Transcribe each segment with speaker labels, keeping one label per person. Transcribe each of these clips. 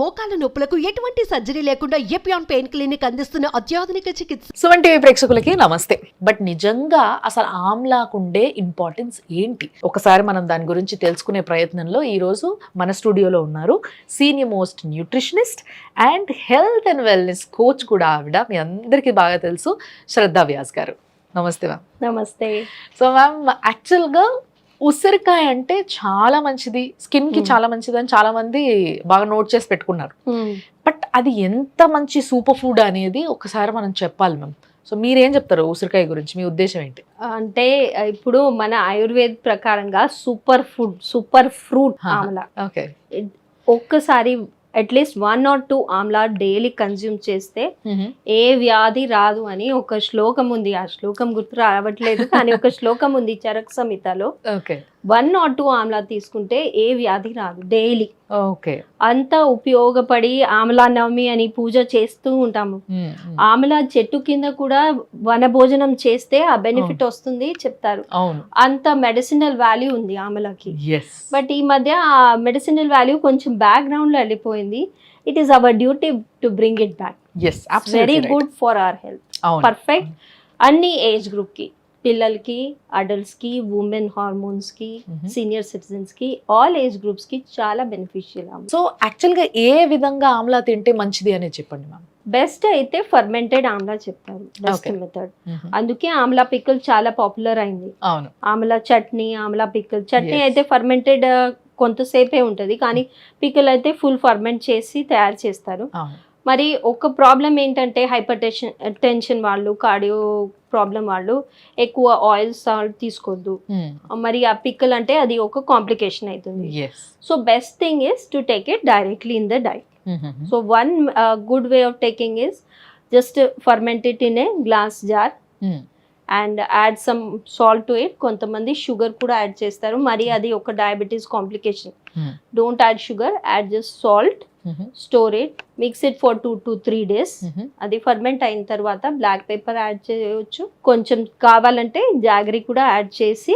Speaker 1: మోకాల నొప్పులకు ఎటువంటి సర్జరీ లేకుండా ఎపియాన్ పెయిన్ క్లినిక్ అందిస్తున్న అత్యాధునిక చికిత్స.
Speaker 2: సుమన్ టీవీ ప్రేక్షకులకి నమస్తే. బట్ నిజంగా అసలు ఆమ్లాకుండే ఇంపార్టెన్స్ ఏంటి? ఒకసారి మనం దాని గురించి తెలుసుకునే ప్రయత్నంలో ఈ రోజు మన స్టూడియోలో ఉన్నారు senior most nutritionist and health and wellness coach కూడా ఆవిడ. మీ అందరికీ బాగా తెలుసు శ్రద్ధా వ్యాస్ గారు. నమస్తే మ్యామ్.
Speaker 3: నమస్తే.
Speaker 2: సో మ్యామ్ యాక్చువల్గా ఉసిరికాయ అంటే చాలా మంచిది.
Speaker 3: స్కిన్కి.
Speaker 2: చాలా మంచిది అని చాలా మంది బాగా నోట్ చేసి పెట్టుకున్నారు. బట్ అది ఎంత మంచి సూపర్ ఫుడ్ అనేది ఒకసారి మనం చెప్పాలి మ్యామ్. సో మీరేం చెప్తారు ఉసిరికాయ గురించి? మీ ఉద్దేశం ఏంటి?
Speaker 3: అంటే ఇప్పుడు మన ఆయుర్వేద ప్రకారంగా super food super fruit. Amla.
Speaker 2: Okay.
Speaker 3: ఒక్కసారి at least one or two amla daily consume చేస్తే ఏ వ్యాధి రాదు అని ఒక శ్లోకం ఉంది. ఆ శ్లోకం గుర్తు రావట్లేదు కానీ ఒక శ్లోకం ఉంది చరక సంహితలో.
Speaker 2: Okay.
Speaker 3: One or two amla తీసుకుంటే ఏ వ్యాధి రాదు డైలీ.
Speaker 2: ఓకే.
Speaker 3: అంత ఉపయోగపడి ఆమ్లా నవమి అని పూజ చేస్తూ ఉంటాము. ఆమ్లా చెట్టు కింద కూడా వన భోజనం చేస్తే ఆ బెనిఫిట్ వస్తుంది చెప్తారు. అంత మెడిసినల్ వాల్యూ ఉంది ఆమ్లకి. బట్ ఈ మధ్య ఆ మెడిసినల్ వాల్యూ కొంచెం బ్యాక్గ్రౌండ్లో వెళ్ళిపోయింది it is our duty to bring it back very good for our health perfect అన్ని ఏజ్ గ్రూప్కి. పిల్లలకి అడల్ట్స్కి ఉమెన్ హార్మోన్స్కి
Speaker 2: Mhm.
Speaker 3: సీనియర్ సిటిజన్స్కి ఆల్ ఏజ్ గ్రూప్స్కి చాలా బెనిఫిషియల్
Speaker 2: సో యాక్చువల్గా ఏ విధంగా ఆమ్లా తింటే మంచిది అనేది చెప్పండి మ్యామ్
Speaker 3: బెస్ట్ అయితే ఫర్మెంటెడ్ ఆమ్లా చెప్తారు బెస్ట్. మెథడ్ అందుకే ఆమ్లా పిక్కల్ చాలా పాపులర్ అయింది. ఆమ్లా చట్నీ ఆమ్లా పిక్కల్. చట్నీ. అయితే ఫర్మెంటెడ్ కొంతసేపే ఉంటుంది. కానీ పిక్కల్ అయితే ఫుల్ ఫర్మెంట్ చేసి తయారు చేస్తారు. మరి ఒక ప్రాబ్లం ఏంటంటే హైపర్ టెన్షన్ టెన్షన్ వాళ్ళు కార్డియో ప్రాబ్లం వాళ్ళు ఎక్కువ ఆయిల్ సాల్ట్ తీసుకోవద్దు మరి ఆ పిక్కల్ అంటే అది ఒక కాంప్లికేషన్ అవుతుంది so best thing is to take it directly in the diet so one good way of taking is just ferment it in a glass jar and add some salt to it కొంతమంది sugar కూడా add చేస్తారు. మరి అది ఒక diabetes complication don't add sugar add just salt store it mix it for two to three days అది ferment అయిన తర్వాత black paper ad చేయవచ్చు కొంచెం కావాలంటే జాగరీ కూడా యాడ్ చేసి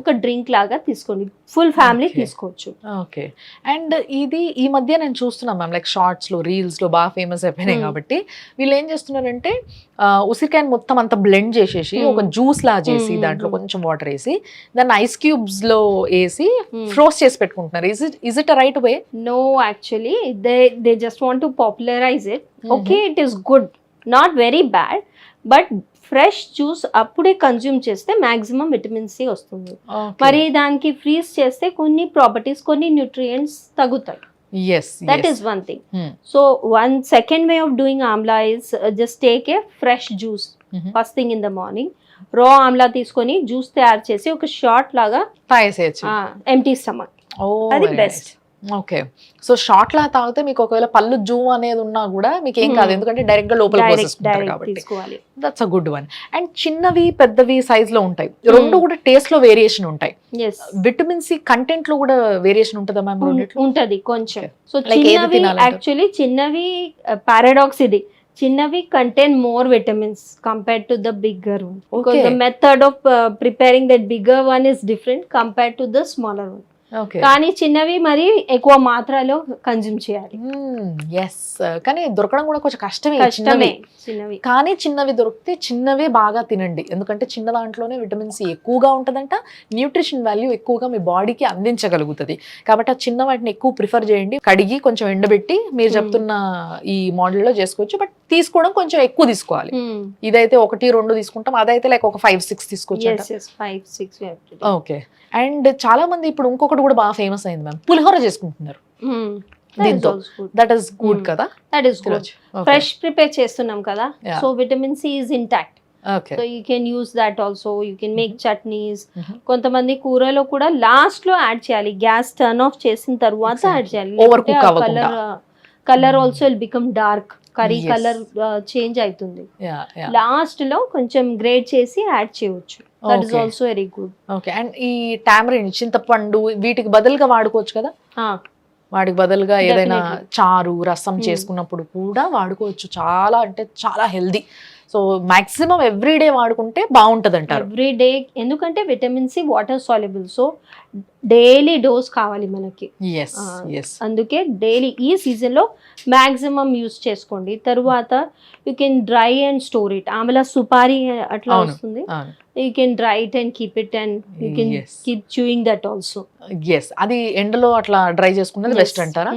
Speaker 3: ఒక డ్రింక్ లాగా తీసుకోండి ఫుల్ ఫ్యామిలీ. తీసుకోవచ్చు
Speaker 2: ఓకే అండ్ ఇది ఈ మధ్య నేను చూస్తున్నాను మ్యామ్ లైక్ షార్ట్స్లో రీల్స్లో బాగా ఫేమస్ అయిపోయినాయి. కాబట్టి వీళ్ళు ఏం చేస్తున్నారంటే ఆ, ఉసిరికాయని మొత్తం అంతా బ్లెండ్ చేసేసి. ఒక జ్యూస్ లా చేసి దాంట్లో. కొంచెం వాటర్ వేసి దాన్ని ఐస్ క్యూబ్స్లో వేసి. ఫ్రోజ్ చేసి పెట్టుకుంటున్నారు is it is it right way
Speaker 3: No, actually, they they just want to popularize it. Okay, it is good, not very bad, but fresh juice అప్పుడే కన్జ్యూమ్ చేస్తే మాక్సిమం విటమిన్ సి వస్తుంది. మరి దానికి freeze చేస్తే కొన్ని properties కొన్ని nutrients తగ్గుతాయి. That is one thing. So one second way of doing amla is just take a fresh juice first thing in the morning raw amla తీసుకొని juice తయారు చేసి ఒక షార్ట్ లాగా ఎంటీ స్టమక్ అది బెస్ట్
Speaker 2: ఓకే. సో షార్ట్ లా తాగితే మీకు ఒకవేళ పళ్ళు జూమ్ అనేది ఉన్నా కూడా మీకు ఏం కాదు. ఎందుకంటే డైరెక్ట్గా లోపల పోసేసుకుంటారు కాబట్టి. That's a good one and చిన్నవి పెద్దవి సైజ్లో ఉంటాయి రెండు. కూడా టేస్ట్లో వేరియేషన్ ఉంటాయి. విటమిన్ సి కంటెంట్లో కూడా వేరియేషన్ ఉంటుందా మ్యామ్
Speaker 3: ఉంటది కొంచెం. సో చిన్నవి? యాక్చువల్లీ చిన్నవి పారాడాక్స్ ఇది. చిన్నవి contain more vitamins compare to the bigger one. The method of preparing that bigger one is different compare to the smaller one కానీ చిన్నవి మరి ఎక్కువ మాత్రలో కన్జ్యూమ్ చేయాలి.
Speaker 2: ఎస్ Hmm, కానీ దొరకడం కూడా కొంచెం కష్టమే
Speaker 3: కష్టమే
Speaker 2: చిన్నవి.
Speaker 3: చిన్నవి.
Speaker 2: కానీ చిన్నవి దొరికితే చిన్నవే బాగా తినండి. ఎందుకంటే చిన్న దాంట్లోనే విటమిన్ సి ఎక్కువగా ఉంటుందంట న్యూట్రిషన్ వాల్యూ ఎక్కువగా మీ బాడీకి అందించగలుగుతుంది. కాబట్టి ఆ చిన్న వాటిని ఎక్కువ ప్రిఫర్ చేయండి. కడిగి కొంచెం ఎండబెట్టి మీరు
Speaker 3: Hmm.
Speaker 2: చెప్తున్న ఈ మోడల్లో చేసుకోవచ్చు. బట్ తీసుకోవడం కొంచెం ఎక్కువ తీసుకోవాలి.
Speaker 3: Hmm.
Speaker 2: ఇదైతే ఒకటి రెండు తీసుకుంటాం. అదైతే లైక్ ఒక five six
Speaker 3: six
Speaker 2: okay and చాలా మంది ఇప్పుడు ఇంకొకటి కూడా బాగా ఫేమస్ అయింది మ్యామ్ పులిహోర చేసుకుంటున్నారు. దీంతో. That is good
Speaker 3: Hmm.
Speaker 2: కదా?
Speaker 3: That is good fresh prepare చేస్తున్నాం కదా. So vitamin C is intact so you can use that also you can make chutneys. కొంతమంది కూరలో కూడా లాస్ట్లో యాడ్ చేయాలి. గ్యాస్ టర్న్ ఆఫ్ చేసిన తర్వాత. యాడ్ చేయాలి. Colour colour. Also will become dark curry. Colour change అవుతుంది. లాస్ట్లో కొంచెం గ్రేడ్ చేసి యాడ్ చేయవచ్చు that is. Also very good
Speaker 2: okay and ఈ టామరిన్ చింతపండు వీటికి బదులుగా వాడుకోవచ్చు కదా? వాటికి బదులుగా ఏదైనా. చారు రసం
Speaker 3: Hmm.
Speaker 2: చేసుకున్నప్పుడు కూడా వాడుకోవచ్చు. చాలా అంటే చాలా హెల్దీ సో మాక్సిమం ఎవ్రీడే వాడుకుంటే బాగుంటది అంటారు
Speaker 3: ఎవ్రీ డే ఎందుకంటే vitamin C water soluble. So daily dose కావాలి మనకి. అందుకే డైలీ ఈ సీజన్లో మ్యాక్సిమం యూస్ చేసుకోండి. తరువాత you can dry and store it. ఆమెలా సుపారీ అట్లా. వస్తుంది. You can dry it and keep it and you can. Keep chewing that also.
Speaker 2: Yes అది ఎండలో అట్లా డ్రై చేసుకున్నది బెస్ట్ అంటారా.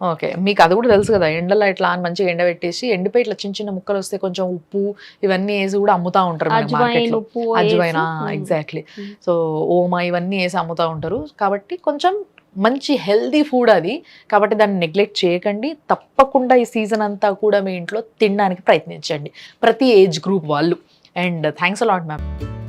Speaker 2: ఓకే. మీకు అది కూడా తెలుసు కదా ఎండలో ఇట్లా అని మంచిగా ఎండబెట్టేసి ఎండిపోయి ఇట్లా చిన్న చిన్న ముక్కలు వస్తే కొంచెం ఉప్పు ఇవన్నీ వేసి కూడా అమ్ముతా ఉంటారు
Speaker 3: అజ్వైన్
Speaker 2: మార్కెట్లో. ఎగ్జాక్ట్లీ. సో ఓమా ఇవన్నీ వేసి అమ్ముతా ఉంటారు. కాబట్టి కొంచెం మంచి హెల్దీ ఫుడ్ అది. కాబట్టి దాన్ని నెగ్లెక్ట్ చేయకండి. తప్పకుండా ఈ సీజన్ అంతా కూడా మీ ఇంట్లో తినడానికి ప్రయత్నించండి. ప్రతి ఏజ్ గ్రూప్ వాళ్ళు. And thanks a lot ma'am.